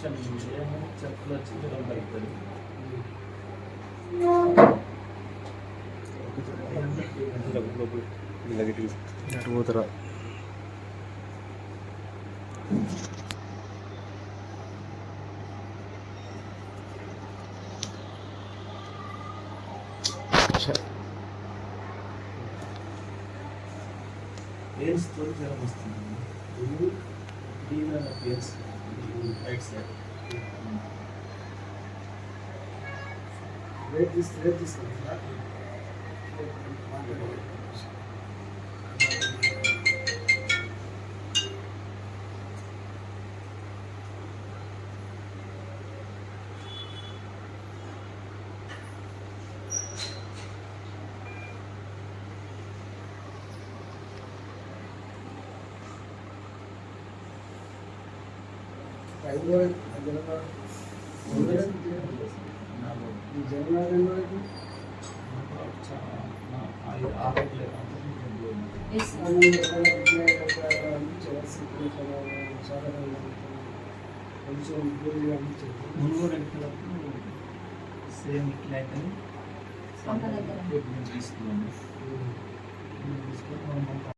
శిక్షణ చెప్పులు వచ్చి జ్వరం పడుతుంది పోతారా ఏడుస్తూ జ్వరం వస్తుంది దీని పేరు excellent. Mm-hmm. Let this, కొంచెం ఇబ్బందిగా అనిపించింది మునుగోడు ఎక్కినప్పుడు సేమ్ ఇట్లా అయితే తీసుకున్నాము తీసుకొని